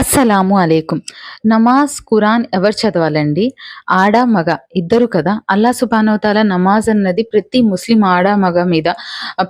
అస్సలాము అలైకుం. నమాజ్ ఖురాన్ ఎవరు చదవాలండి? ఆడ మగ ఇద్దరు కదా. అల్లా సుబానవతాల నమాజ్ అన్నది ప్రతి ముస్లిం ఆడ మగ మీద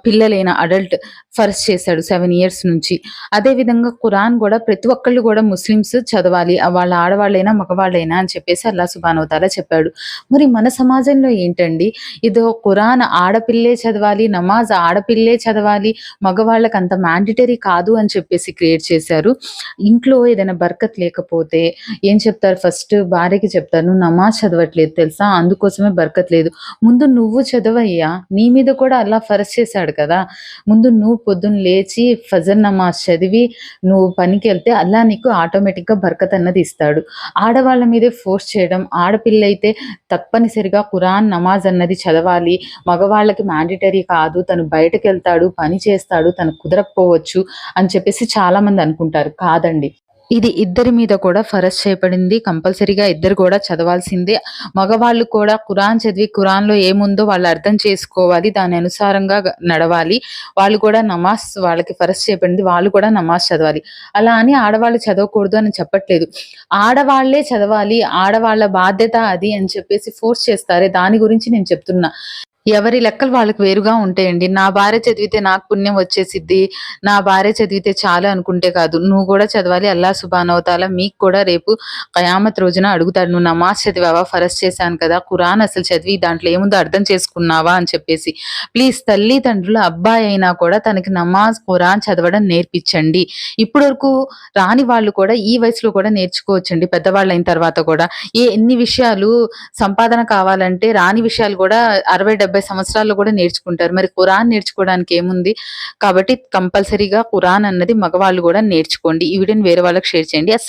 పిల్లలైన అడల్ట్ ఫస్ట్ చేశాడు సెవెన్ ఇయర్స్ నుంచి. అదే విధంగా ఖురాన్ కూడా ప్రతి ఒక్కళ్ళు కూడా ముస్లిమ్స్ చదవాలి వాళ్ళ ఆడవాళ్ళైనా మగవాళ్ళైనా అని చెప్పేసి అల్లా సుబానవతాల చెప్పాడు. మరి మన సమాజంలో ఏంటండి? ఇదో ఖురాన్ ఆడపిల్లే చదవాలి నమాజ్ ఆడపిల్లే చదవాలి మగవాళ్ళకి అంత మ్యాండిటరీ కాదు అని చెప్పేసి క్రియేట్ చేశారు. ఇంట్లో ఏదైనా బర్కత్ లేకపోతే ఏం చెప్తారు? ఫస్ట్ భార్యకి చెప్తారు నువ్వు నమాజ్ చదవట్లేదు తెలుసా? అందుకోసమే బర్కత్ లేదు. ముందు నువ్వు చదవయ్యా నీ మీద కూడా అల్లా ఫరస్ చేశాడు కదా. ముందు నువ్వు పొద్దున్న లేచి ఫజర్ నమాజ్ చదివి నువ్వు పనికి వెళ్తే అల్లా నీకు ఆటోమేటిక్గా బర్కత్ అన్నది ఇస్తాడు. ఆడవాళ్ళ మీదే ఫోర్స్ చేయడం ఆడపిల్ల అయితే తప్పనిసరిగా ఖురాన్ నమాజ్ అన్నది చదవాలి. మగవాళ్ళకి మ్యాండేటరీ కాదు తను బయటకు వెళ్తాడు పని చేస్తాడు తను కుదరకపోవచ్చు అని చెప్పేసి చాలా మంది అనుకుంటారు. కాదండి. ఇది ఇద్దరి మీద కూడా ఫరస్ చేయబడింది కంపల్సరీగా ఇద్దరు కూడా చదవాల్సిందే. మగవాళ్ళు కూడా కురాన్ చదివి కురాన్లో ఏముందో వాళ్ళు అర్థం చేసుకోవాలి. దాని అనుసారంగా నడవాలి. వాళ్ళు కూడా నమాజ్ వాళ్ళకి ఫరస్ చేయబడింది వాళ్ళు కూడా నమాజ్ చదవాలి. అలా అని ఆడవాళ్ళు చదవకూడదు అని చెప్పట్లేదు. ఆడవాళ్ళే చదవాలి. ఆడవాళ్ళ బాధ్యత అది అని చెప్పేసి ఫోర్స్ చేస్తారే. దాని గురించి నేను చెప్తున్నా. ఎవరి లెక్కలు వాళ్ళకి వేరుగా ఉంటాయండి. నా భార్య చదివితే నాకు పుణ్యం వచ్చేసిద్ది. నా భార్య చదివితే చాలు అనుకుంటే కాదు. నువ్వు కూడా చదవాలి. అల్లా సుబానవతాల మీకు కూడా రేపు కయామత్ రోజున అడుగుతాడు. నువ్వు నమాజ్ చదివావా? ఫరస్ చేశాను కదా. కురాన్ అసలు చదివి దాంట్లో ఏముందో అర్థం చేసుకున్నావా? అని చెప్పేసి. ప్లీజ్ తల్లిదండ్రులు అబ్బాయి అయినా కూడా తనకి నమాజ్ కురాన్ చదవడం నేర్పించండి. ఇప్పటి వరకు రాని వాళ్ళు కూడా ఈ వయసులో కూడా నేర్చుకోవచ్చండి. పెద్దవాళ్ళు అయిన తర్వాత కూడా. ఏ ఎన్ని విషయాలు సంపాదన కావాలంటే రాని విషయాలు కూడా అరవై డెబ్బై సంవత్సరాల్లో కూడా నేర్చుకుంటారు. మరి ఖురాన్ నేర్చుకోవడానికి ఏముంది? కాబట్టి కంపల్సరీగా ఖురాన్ అన్నది మగవాళ్ళు కూడా నేర్చుకోండి. ఈ వీడియోని వేరే వాళ్ళకి షేర్ చేయండి. అస్సలు